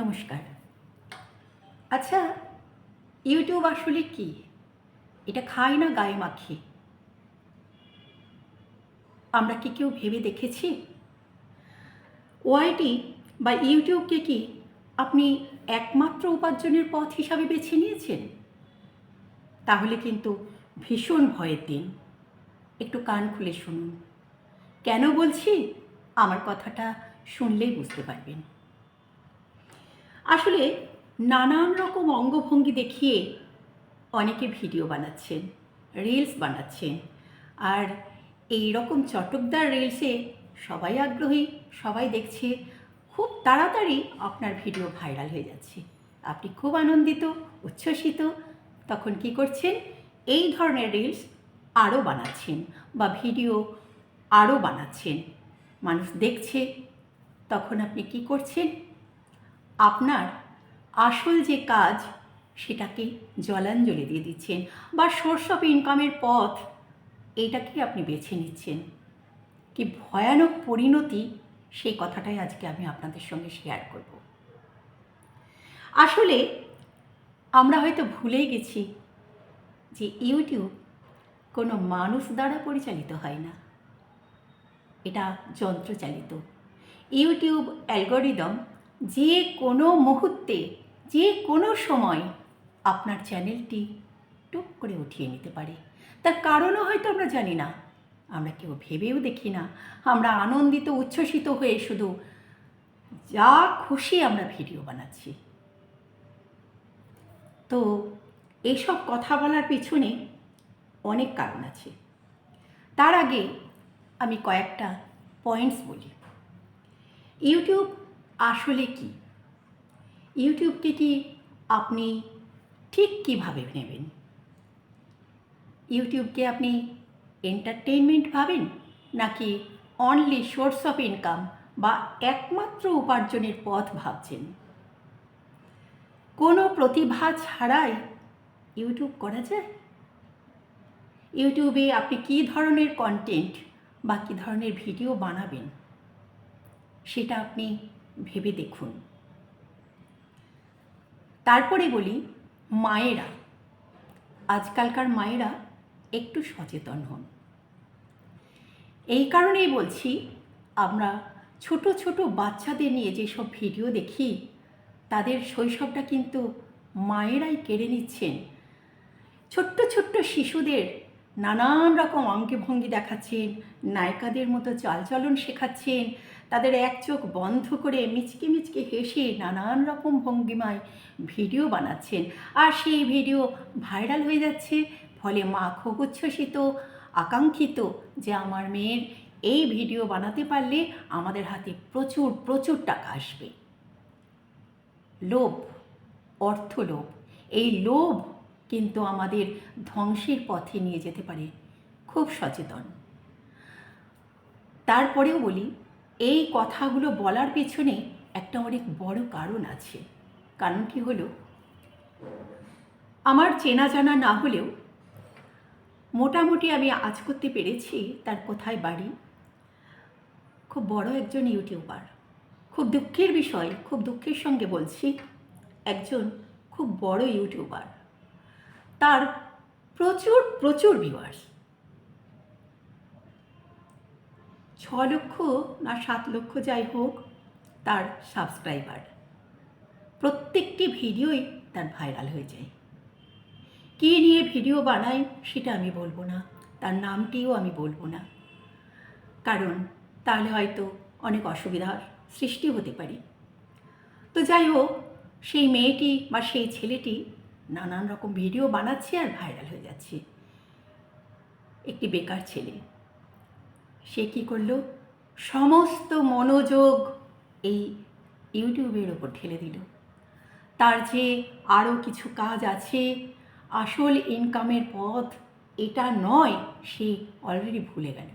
নমস্কার। আচ্ছা ইউটিউব আসলে কি? এটা খাই না গায়ে মাখি? আমরা কি কেউ ভেবে দেখেছি? ওআইটি বা ইউটিউবকে কি আপনি একমাত্র উপার্জনের পথ হিসাবে বেছে নিয়েছেন? তাহলে কিন্তু ভীষণ ভয়ের দিন। একটু কান খুলে শুনুন। কেন বলছি? আমার কথাটা শুনলেই বুঝতে পারবেন। আসলে নানান রকম অঙ্গভঙ্গি দেখিয়ে অনেকে ভিডিও বানাচ্ছেন রিলস বানাচ্ছেন। আর এই রকম চটকদার রিলসে সবাই আগ্রহী, সবাই দেখছে, খুব তাড়াতাড়ি আপনার ভিডিও ভাইরাল হয়ে যাচ্ছে। আপনি খুব আনন্দিত, উচ্ছ্বসিত, তখন কি করছেন? এই ধরনের রিলস আরও বানাচ্ছেন বা ভিডিও আরও বানাচ্ছেন। মানুষ দেখছে, তখন আপনি কি করছেন? আপনার আসল যে কাজ, সেটাকে জলাঞ্জলি দিয়ে দিচ্ছেন বা সোর্স অফ ইনকামের পথ, এইটাকে আপনি বেছে নিচ্ছেন। কি ভয়ানক পরিণতি, সেই কথাটাই আজকে আমি আপনাদের সঙ্গে শেয়ার করব। আসলে আমরা হয়তো ভুলেই গেছি যে ইউটিউব কোনো মানুষ দ্বারা পরিচালিত হয় না। এটা যন্ত্রচালিত। ইউটিউব অ্যালগোরিদম যে কোনো মুহূর্তে, যে কোনো সময় আপনার চ্যানেলটি টুক করে উঠিয়ে নিতে পারে। তার কারণও হয়তো আমরা জানি না। আমরা কেউ ভেবেও দেখি না। আমরা আনন্দিত, উচ্ছ্বসিত হয়ে শুধু যা খুশি আমরা ভিডিও বানাচ্ছি। তো এইসব কথা বলার পিছনে অনেক কারণ আছে। তার আগে আমি কয়েকটা পয়েন্টস বলি। ইউটিউব আসলে কি? ইউটিউবকে কি আপনি ঠিক কীভাবে নেবেন? ইউটিউবকে আপনি এন্টারটেনমেন্ট ভাবেন নাকি অনলি সোর্স অফ ইনকাম বা একমাত্র উপার্জনের পথ ভাবছেন? কোনো প্রতিভা ছাড়াই ইউটিউব করা যায়? ইউটিউবে আপনি কী ধরনের কন্টেন্ট বা কী ধরনের ভিডিও বানাবেন? সেটা আপনি ভেবে দেখুন। তারপরে বলি, মায়েরা, আজকালকার মায়েরা একটু সচেতন হন। এই কারণেই বলছি, আমরা ছোট ছোট বাচ্চাদের নিয়ে যেসব ভিডিও দেখি, তাদের শৈশবটা কিন্তু মায়েরাই কেড়ে নিচ্ছেন। ছোট্ট ছোট্ট শিশুদের নানান রকম অঙ্গে ভঙ্গি দেখাচ্ছেন, নায়িকাদের মতো চালচলন শেখাচ্ছেন, তাদের এক চোখ বন্ধ করে মিচকে মিচকে হেসে নানান রকম ভঙ্গিমায় ভিডিও বানাচ্ছেন। আর সেই ভিডিও ভাইরাল হয়ে যাচ্ছে, ফলে মা খুব উচ্ছ্বসিত আকাঙ্ক্ষিত যে আমার মেয়ের এই ভিডিও বানাতে পারলে আমাদের হাতে প্রচুর প্রচুর টাকা আসবে। লোভ, অর্থ লোভ, এই লোভ কিন্তু আমাদের ধ্বংসের পথে নিয়ে যেতে পারে। খুব সচেতন। তারপরেও বলি, এই কথাগুলো বলার পেছনে একটা অনেক বড় কারণ আছে। কারণটি হলো, আমার চেনা জানা না হলেও মোটামুটি আমি আজ করতে পেরেছি তার কোথায় বাড়ি। খুব বড় একজন ইউটিউবার। খুব দুঃখের বিষয়, খুব দুঃখের সঙ্গে বলছি, একজন খুব বড় ইউটিউবার। তার প্রচুর প্রচুর ভিউয়ার্স ছ লক্ষ না সাত লক্ষ যাই হোক, তার সাবস্ক্রাইবার প্রত্যেকটি ভিডিওই তার ভাইরাল হয়ে যায়। কী নিয়ে ভিডিও বানায় সেটা আমি বলব না। তার নামটিও আমি বলব না। কারণ তাহলে হয়তো অনেক অসুবিধার সৃষ্টি হতে পারে। তো যাই হোক, সেই মেয়েটি বা সেই ছেলেটি নানান রকম ভিডিও বানাচ্ছে আর ভাইরাল হয়ে যাচ্ছে। একটি বেকার ছেলে, সে কী করল? সমস্ত মনোযোগ এই ইউটিউবের ওপর ঠেলে দিল। তার যে আরও কিছু কাজ আছে, আসল ইনকামের পথ এটা নয়, সে অলরেডি ভুলে গেল।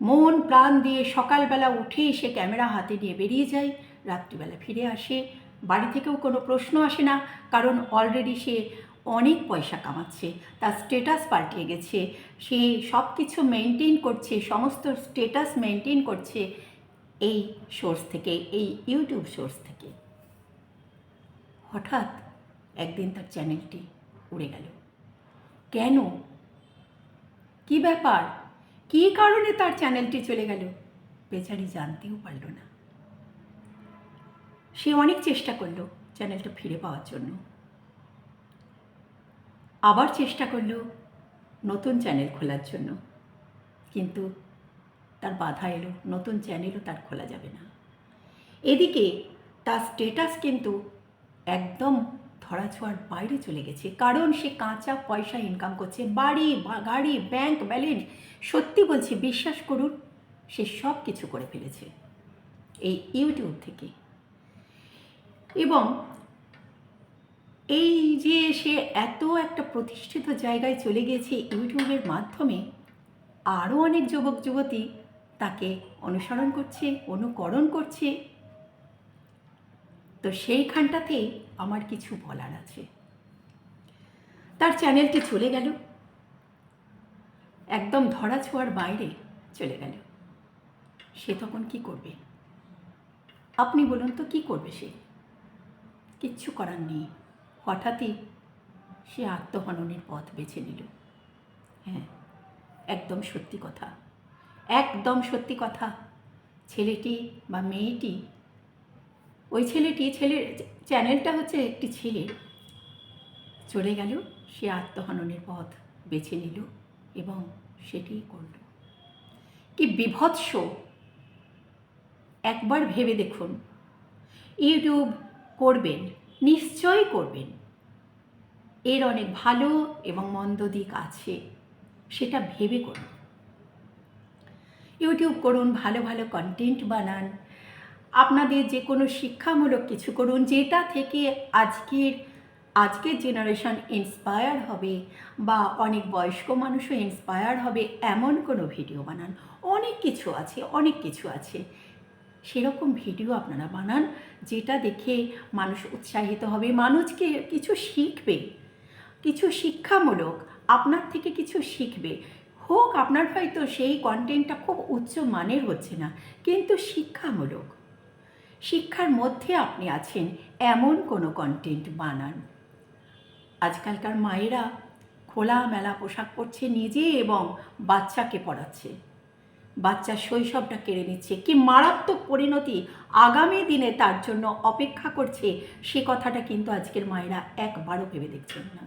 মন প্রাণ দিয়ে সকালবেলা উঠেই সে ক্যামেরা হাতে নিয়ে বেরিয়ে যায়, রাত্রিবেলা ফিরে আসে বাড়ি থেকেও কোনো প্রশ্ন আসে না, কারণ অলরেডি সে অনেক পয়সা কামাচ্ছে, তার স্টেটাস পাল্টিয়ে গেছে, সে সব কিছু মেনটেন করছে, সমস্ত স্টেটাস মেনটেন করছে এই সোর্স থেকে, এই ইউটিউব সোর্স থেকে। হঠাৎ একদিন তার চ্যানেলটি উড়ে গেল। কেন? কি ব্যাপার? কী কারণে তার চ্যানেলটি চলে গেল? বেচারি জানতেও পারল না। সে অনেক চেষ্টা করল চ্যানেলটা ফিরে পাওয়ার জন্য। আবার চেষ্টা করল নতুন চ্যানেল খোলার জন্য। কিন্তু তার বাধা এলো, নতুন চ্যানেলও তার খোলা যাবে না। এদিকে তার স্টেটাস কিন্তু একদম ধরাছোঁয়ার বাইরে চলে গেছে। কারণ সে কাঁচা পয়সা ইনকাম করছে, বাড়ি গাড়ি ব্যাংক ব্যালেন্স সত্যি বলছি, বিশ্বাস করুন, সে সব কিছু করে ফেলেছে। এই ইউটিউব থেকে এবং এই যে সে এত একটা প্রতিষ্ঠিত জায়গায় চলে গেছে ইউটিউবের মাধ্যমে আরও অনেক যুবক যুবতী তাকে অনুসরণ করছে, অনুকরণ করছে। তো সেইখানটাতেই আমার কিছু বলার আছে। তার চ্যানেলটি চলে গেল। একদম ধরা ছোঁয়ার বাইরে চলে গেল। সে তখন কি করবে? আপনি বলুন তো, কি করবে সে? কিচ্ছু করার নেই। হঠাৎই সে আত্মহননের পথ বেছে নিল। হ্যাঁ একদম সত্যি কথা। একদম সত্যি কথা। ছেলেটি বা মেয়েটি, ওই ছেলেটি ছেলের চ্যানেলটা হচ্ছে একটি ছেলে। চলে গেল, সে আত্মহননের পথ বেছে নিল এবং সেটিই করল। কি বিভৎস! একবার ভেবে দেখুন। ইউটিউব করবেন, নিশ্চয়ই করবেন। এর অনেক ভালো এবং মন্দ দিক আছে, সেটা ভেবে করুন। ইউটিউব করুন, ভালো ভালো কন্টেন্ট বানান। আপনাদের যে কোনো শিক্ষামূলক কিছু করুন, যেটা থেকে আজকের আজকের জেনারেশন ইন্সপায়ার হবে বা অনেক বয়স্ক মানুষও ইন্সপায়ার হবে, এমন কোনো ভিডিও বানান। অনেক কিছু আছে, অনেক কিছু আছে। সেরকম ভিডিও আপনারা বানান যেটা দেখে মানুষ উৎসাহিত হবে, মানুষকে কিছু শিখবে, কিছু শিক্ষামূলক আপনার থেকে কিছু শিখবে। হোক আপনার হয়তো সেই কন্টেন্টটা খুব উচ্চ মানের হচ্ছে না, কিন্তু শিক্ষামূলক। শিক্ষার মধ্যে আপনি আছেন, এমন কোনো কন্টেন্ট বানান। আজকালকার মায়েরা খোলা মেলা পোশাক পরছে, নিজে এবং বাচ্চাকে পড়াচ্ছে। বাচ্চার শৈশবটা কেড়ে নিচ্ছে। কি মারাত্মক পরিণতি আগামী দিনে তার জন্য অপেক্ষা করছে, সে কথাটা কিন্তু আজকের মায়েরা একবারও ভেবে দেখছেন না।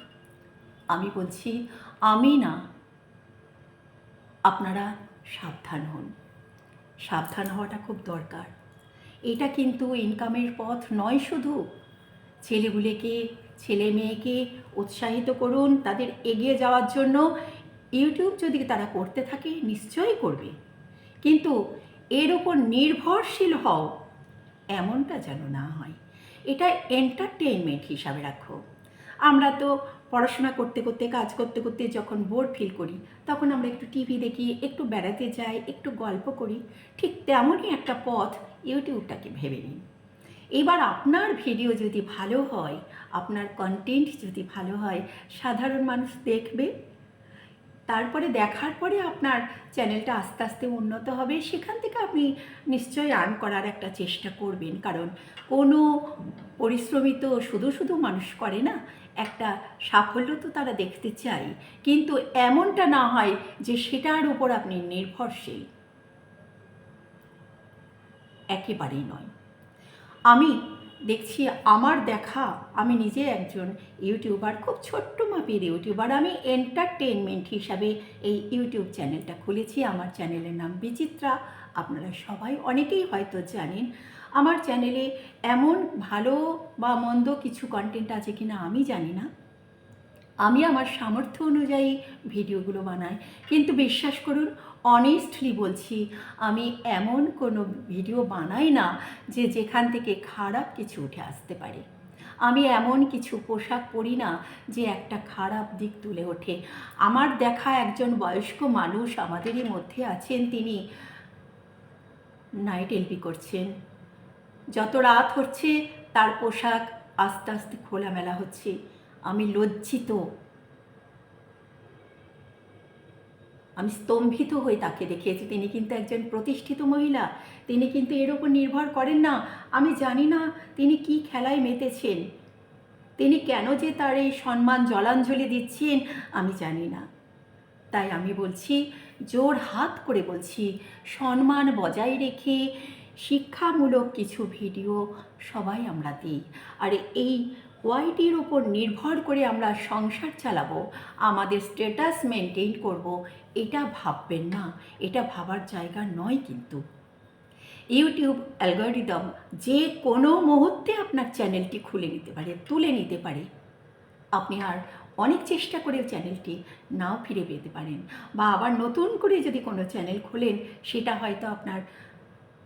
আমি বলছি, আমি না, আপনারা সাবধান হন। সাবধান হওয়াটা খুব দরকার। এটা কিন্তু ইনকামের পথ নয় শুধু। ছেলেগুলিকে, ছেলে মেয়েকে উৎসাহিত করুন, তাদের এগিয়ে যাওয়ার জন্য। ইউটিউব যদি তারা করতে থাকে, নিশ্চয়ই করবে। কিন্তু এর ওপর নির্ভরশীল হও। এমনটা যেন না হয়। এটা এন্টারটেনমেন্ট হিসাবে রাখো। আমরা তো পড়াশোনা করতে করতে, কাজ করতে করতে যখন বোর ফিল করি, তখন আমরা একটু টিভি দেখি, একটু বেড়াতে যাই, একটু গল্প করি। ঠিক তেমনই একটা পথ ইউটিউবটাকে ভেবে নিন। এবার আপনার ভিডিও যদি ভালো হয়, আপনার কন্টেন্ট যদি ভালো হয়, সাধারণ মানুষ দেখবে। তারপরে দেখার পরে আপনার চ্যানেলটা আস্তে আস্তে উন্নত হবে, সেখান থেকে আপনি নিশ্চয়ই আর্ন করার একটা চেষ্টা করবেন। কারণ কোনো পরিশ্রমী তো শুধু শুধু মানুষ করে না, একটা সাফল্য তো তারা দেখতে চাই কিন্তু এমনটা না হয় যে সেটার উপর আপনি নির্ভরশীল। একেবারেই নয়। আমি দেখছি আমার দেখা, আমি নিজে একজন ইউটিউবার, খুব ছোট্ট মাপের ইউটিউবার। আমি এন্টারটেনমেন্ট হিসাবে এই ইউটিউব চ্যানেলটা খুলেছি। আমার চ্যানেলের নাম বিচিত্রা। আপনারা সবাই অনেকেই হয়তো জানেন, আমার চ্যানেলে এমন ভালো বা মন্দ কিছু কন্টেন্ট আছে কিনা আমি জানি না। আমি আমার সামর্থ্য অনুযায়ী ভিডিওগুলো বানাই। কিন্তু বিশ্বাস করুন অনেস্টলি বলছি, আমি এমন কোনো ভিডিও বানাই না যে যেখান থেকে খারাপ কিছু উঠে আসতে পারে। আমি এমন কিছু পোশাক পরি না যে একটা খারাপ দিক তুলে ওঠে। আমার দেখা একজন বয়স্ক মানুষ আমাদেরই মধ্যে আছেন, তিনি নাইট এলবি করছেন। যত রাত হচ্ছে, তার পোশাক আস্তে আস্তে খোলামেলা হচ্ছে। আমি লজ্জিত। আমি স্তম্ভিত হয়ে তাকে দেখিয়েছি। তিনি কিন্তু একজন প্রতিষ্ঠিত মহিলা। তিনি কিন্তু এর ওপর নির্ভর করেন না। আমি জানি না তিনি কি খেলায় মেতেছেন। তিনি কেন যে তার এই সম্মান জলাঞ্জলি দিচ্ছেন, আমি জানি না। তাই আমি বলছি, জোর হাত করে বলছি, সম্মান বজায় রেখে শিক্ষামূলক কিছু ভিডিও সবাই আমরা দিই। আর এই ওয়াইটির ওপর নির্ভর করে আমরা সংসার চালাবো, আমাদের স্ট্যাটাস মেনটেন করব, এটা ভাববেন না, এটা ভাবার জায়গা নয় কিন্তু। ইউটিউব অ্যালগোরিদম যে কোনো মুহূর্তে আপনার চ্যানেলটি খুলে নিতে পারে, তুলে নিতে পারে। আপনি আর অনেক চেষ্টা করে চ্যানেলটি নাও ফিরে পেতে পারেন বা আবার নতুন করে যদি কোনো চ্যানেল খোলেন, সেটা হয়তো আপনার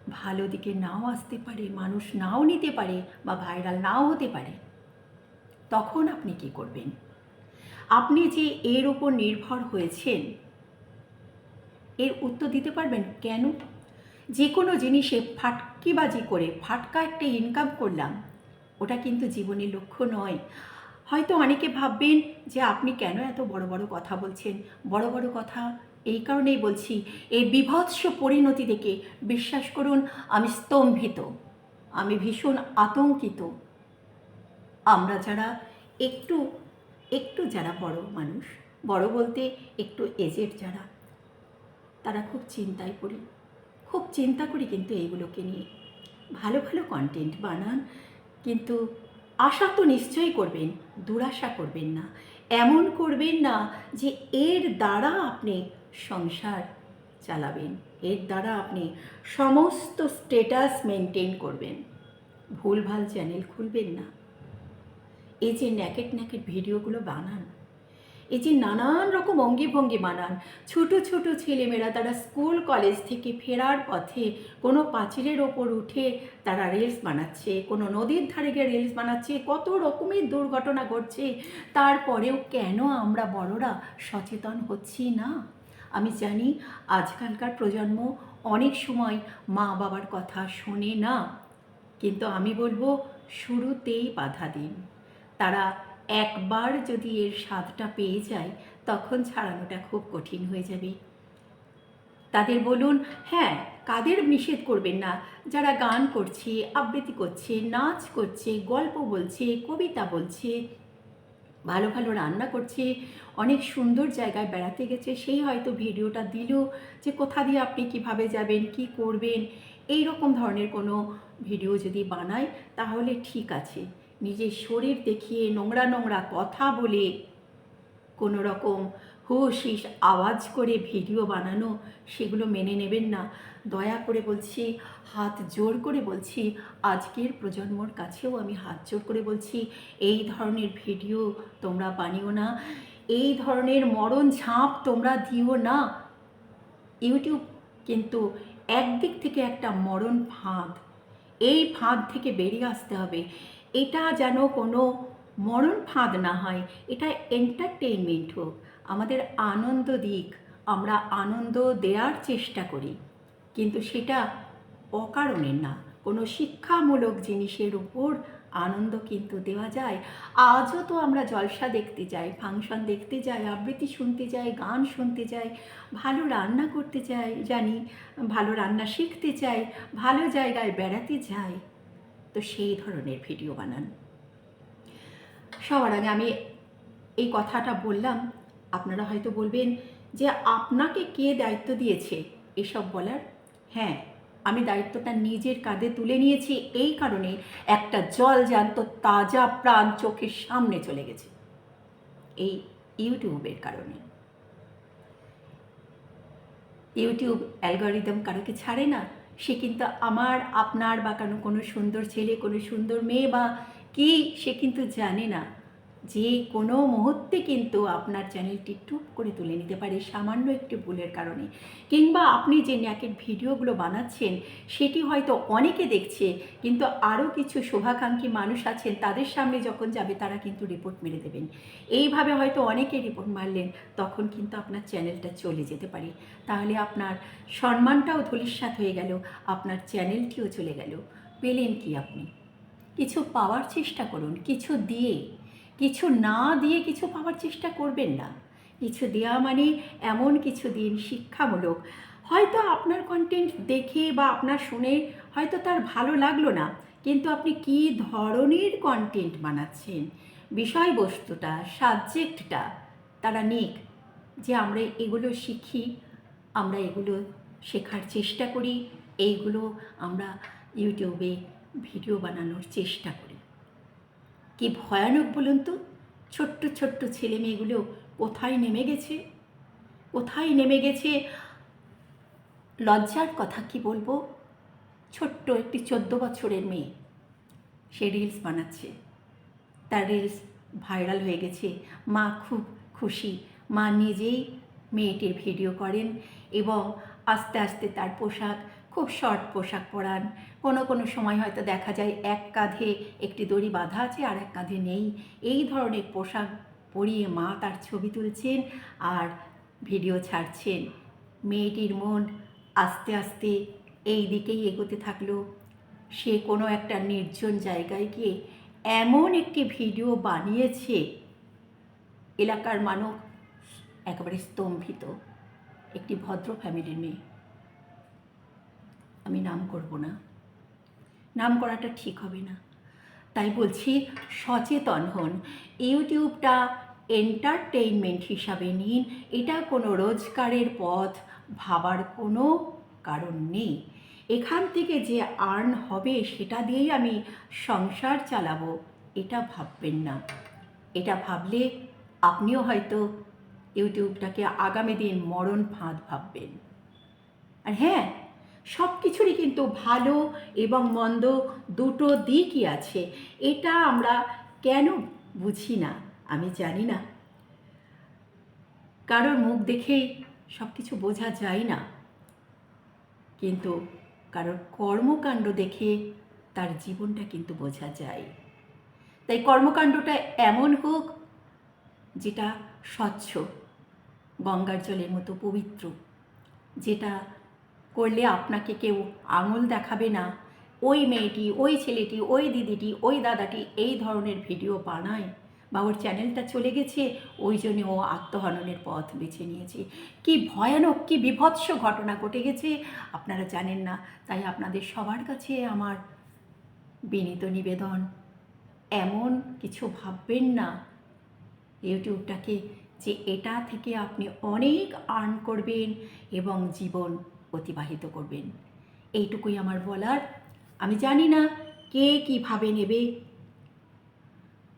ভালো দিকে নাও আসতে পারে, মানুষ নাও নিতে পারে বা ভাইরাল নাও হতে পারে। তখন আপনি কি করবেন? আপনি যে এর উপর নির্ভর হয়েছেন, এর উত্তর দিতে পারবেন? কেন? যে কোনো জিনিসে ফাটকিবাজি করে ফাটকা একটা ইনকাম করলাম, ওটা কিন্তু জীবনের লক্ষ্য নয়। হয়তো অনেকে ভাববেন যে আপনি কেন এত বড় বড় কথা বলছেন? বড় বড় কথা এই কারণেই বলছি, এই বিভৎস পরিণতি দেখে বিশ্বাস করুন, আমি স্তম্ভিত, আমি ভীষণ আতঙ্কিত। আমরা যারা একটু একটু যারা বড় মানুষ, বড় বলতে একটু এজেড যারা, তারা খুব চিন্তায় পড়ি। খুব চিন্তা করি কিন্তু এইগুলোকে নিয়ে। ভালো ভালো কন্টেন্ট বানান, কিন্তু আশা তো নিশ্চয়ই করবেন, দুরাশা করবেন না। এমন করবেন না যে এর দ্বারা আপনি সংসার চালাবেন, এর দ্বারা আপনি সমস্ত স্টেটাস মেনটেন করবেন। ভুলভাল চ্যানেল খুলবেন না। এই যে ন্যাকেট ন্যাকেট ভিডিওগুলো বানান, এই যে নানান রকম অঙ্গি ভঙ্গি বানান, ছোট ছোট ছেলেমেয়েরা তারা স্কুল, কলেজ থেকে ফেরার পথে কোনো পাঁচিলের ওপর উঠে তারা রিলস বানাচ্ছে, কোনো নদীর ধারে গিয়ে রিলস বানাচ্ছে, কত রকমের দুর্ঘটনা ঘটছে, তারপরেও কেন আমরা বড়রা সচেতন হচ্ছি না? আমি জানি আজকালকার প্রজন্ম অনেক সময় মা বাবার কথা শোনে না, কিন্তু আমি বলব শুরুতেই বাধা দিন। তারা একবার যদি এর স্বাদটা পেয়ে যায়, তখন ছাড়ানোটা খুব কঠিন হয়ে যাবে। তাদের বলুন হ্যাঁ কাদের নিষেধ করবেন না? যারা গান করছে, আবৃত্তি করছে, নাচ করছে, গল্প বলছে, কবিতা বলছে, ভালো ভালো রান্না করছে, অনেক সুন্দর জায়গায় বেড়াতে গেছে, সেই হয়তো ভিডিওটা দিল যে কোথা দিয়ে আপনি কীভাবে যাবেন, কি করবেন? এই রকম ধরনের কোনো ভিডিও যদি বানায়, তাহলে ঠিক আছে। নিজের শরীর দেখিয়ে নোংরা নোংরা কথা বলে কোনো রকম হুশিস আওয়াজ করে ভিডিও বানানো, সেগুলো মেনে নেবেন না। দয়া করে বলছি, হাত জোর করে বলছি, আজকের প্রজন্মর কাছেও আমি হাত জোর করে বলছি, এই ধরনের ভিডিও তোমরা বানিও না, এই ধরনের মরণ ঝাঁপ তোমরা দিও না। ইউটিউব কিন্তু একদিক থেকে একটা মরণ ফাঁদ, এই ফাঁদ থেকে বেরিয়ে আসতে হবে। এটা যেন কোনো মরণ ফাঁদ না হয়, এটা এন্টারটেইনমেন্ট হোক। আমাদের আনন্দ দিক, আমরা আনন্দ দেওয়ার চেষ্টা করি। কিন্তু সেটা অকারণের না। কোনো শিক্ষামূলক জিনিসের উপর আনন্দ কিন্তু দেওয়া যায়। আজও তো আমরা জলসা দেখতে যাই, ফাংশন দেখতে যাই, আবৃত্তি শুনতে যাই, গান শুনতে যাই, ভালো রান্না করতে চাই জানি, ভালো রান্না শিখতে চাই ভালো জায়গায় বেড়াতে যাই। তো সেই ধরনের ভিডিও বানান। সবার আগে আমি এই কথাটা বললাম, আপনারা হয়তো বলবেন যে আপনাকে কে দায়িত্ব দিয়েছে এসব বলার? হ্যাঁ আমি দায়িত্বটা নিজের কাঁধে তুলে নিয়েছি, এই কারণে একটা জল জ্যান্ত তাজা প্রাণ চোখের সামনে চলে গেছে। এই ইউটিউবের কারণে। ইউটিউব অ্যালগোরিদম কারোকে ছাড়ে না সে কিন্তু আমার, আপনার বা কোনো কোনো সুন্দর ছেলে, কোনো সুন্দর মেয়ে বা কি, সে কিন্তু জানে না। যে কোনো মুহূর্তে কিন্তু আপনার চ্যানেলটি টুপ করে তুলে নিতে পারে সামান্য একটি ভুলের কারণে। কিংবা আপনি যে ন্যাকের ভিডিওগুলো বানাচ্ছেন, সেটি হয়তো অনেকে দেখছে, কিন্তু আরও কিছু শুভাকাঙ্ক্ষী মানুষ আছেন, তাদের সামনে যখন যাবে তারা কিন্তু রিপোর্ট মেরে দেবেন। এইভাবে হয়তো অনেকে রিপোর্ট মারলেন, তখন কিন্তু আপনার চ্যানেলটা চলে যেতে পারে। তাহলে আপনার সম্মানটাও ধূলিসাৎ হয়ে গেল, আপনার চ্যানেলটিও চলে গেল। পেলেন কি আপনি? কিছু পাওয়ার চেষ্টা করুন, কিছু দিয়ে কিছু না দিয়ে কিছু পাওয়ার চেষ্টা করবেন না। কিছু দেওয়া মানে এমন কিছু দিন শিক্ষামূলক। হয়তো আপনার কন্টেন্ট দেখে বা আপনার শুনে হয়তো তার ভালো লাগল না, কিন্তু আপনি কী ধরনের কন্টেন্ট বানাচ্ছেন? বিষয়বস্তুটা সাবজেক্টটা তারা নিক। যে আমরা এগুলো শিখি, আমরা এগুলো শেখার চেষ্টা করি, এইগুলো আমরা ইউটিউবে ভিডিও বানানোর চেষ্টা করি। কি ভয়ানক বলুন তো? ছোট্ট ছোট্ট ছেলে মেয়েগুলো কোথায় নেমে গেছে? কোথায় নেমে গেছে? লজ্জার কথা কি বলব? ছোট্ট একটি চোদ্দ বছরের মেয়ে। সে রিলস বানাচ্ছে। তার রিলস ভাইরাল হয়ে গেছে। মা খুব খুশি। মা নিজেই মেয়েটির ভিডিও করেন এবং আস্তে আস্তে তার পোশাক খুব শর্ট পোশাক পরান। কোনো কোনো সময় হয়তো দেখা যায় এক কাঁধে একটি দড়ি বাঁধা আছে আর এক কাঁধে নেই। এই ধরনের পোশাক পরিয়ে মা তার ছবি তুলছেন আর ভিডিও ছাড়ছেন। মেয়েটির মন আস্তে আস্তে এই দিকেই এগোতে থাকল। সে কোনো একটা নির্জন জায়গায় গিয়ে এমন একটি ভিডিও বানিয়েছে। এলাকার মানুষ একেবারে স্তম্ভিত। একটি ভদ্র ফ্যামিলির মেয়ে। আমি নাম করব না। নাম করাটা ঠিক হবে না। তাই বলছি, সচেতন হন। ইউটিউবটা এন্টারটেইনমেন্ট হিসাবে নিন। এটা কোনো রোজগারের পথ, ভাবার কোনো কারণ নেই। এখান থেকে যে আর্ন হবে, সেটা দিয়েই আমি সংসার চালাবো। এটা ভাববেন না। এটা ভাবলে আপনিও হয়তো ইউটিউবটাকে আগামী দিন মরণ ফাঁদ ভাববেন। আর হ্যাঁ সব কিছুরই কিন্তু ভালো এবং মন্দ দুটো দিকই আছে। এটা আমরা কেন বুঝি না? আমি জানি না। কারোর মুখ দেখেই সব কিছু বোঝা যায় না। কিন্তু কারোর কর্মকাণ্ড দেখে তার জীবনটা কিন্তু বোঝা যায়। তাই কর্মকাণ্ডটা এমন হোক যেটা স্বচ্ছ, গঙ্গার জলের মতো পবিত্র, যেটা করলে আপনাকে কেউ আঙুল দেখাবে না। ওই মেয়েটি, ওই ছেলেটি, ওই দিদিটি, ওই দাদাটি এই ধরনের ভিডিও বানায় বা ওর চ্যানেলটা চলে গেছে, ওই জন্য ও আত্মহননের পথ বেছে নিয়েছে। কি ভয়ানক, কি বিভৎস ঘটনা ঘটে গেছে, আপনারা জানেন না। তাই আপনাদের সবার কাছে আমার বিনীত নিবেদন, এমন কিছু ভাববেন না ইউটিউবটাকে যে এটা থেকে আপনি অনেক আর্ন করবেন এবং জীবন অতিবাহিত করবেন। এইটুকুই আমার বলার। আমি জানি না কে কীভাবে নেবে।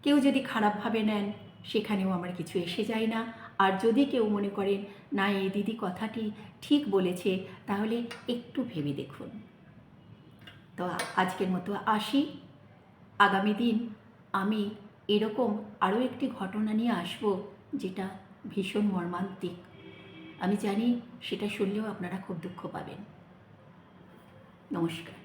কেউ যদি খারাপভাবে নেন, সেখানেও আমার কিছু এসে যায় না। আর যদি কেউ মনে করেন, না, এই দিদি কথাটি ঠিক বলেছে, তাহলে একটু ভেবে দেখুন। তো আজকের মতো আসি। আগামী দিন আমি এরকম আরও একটি ঘটনা নিয়ে আসব, যেটা ভীষণ মর্মান্তিক। আমি জানি সেটা শুনলেও আপনারা খুব দুঃখ পাবেন। নমস্কার।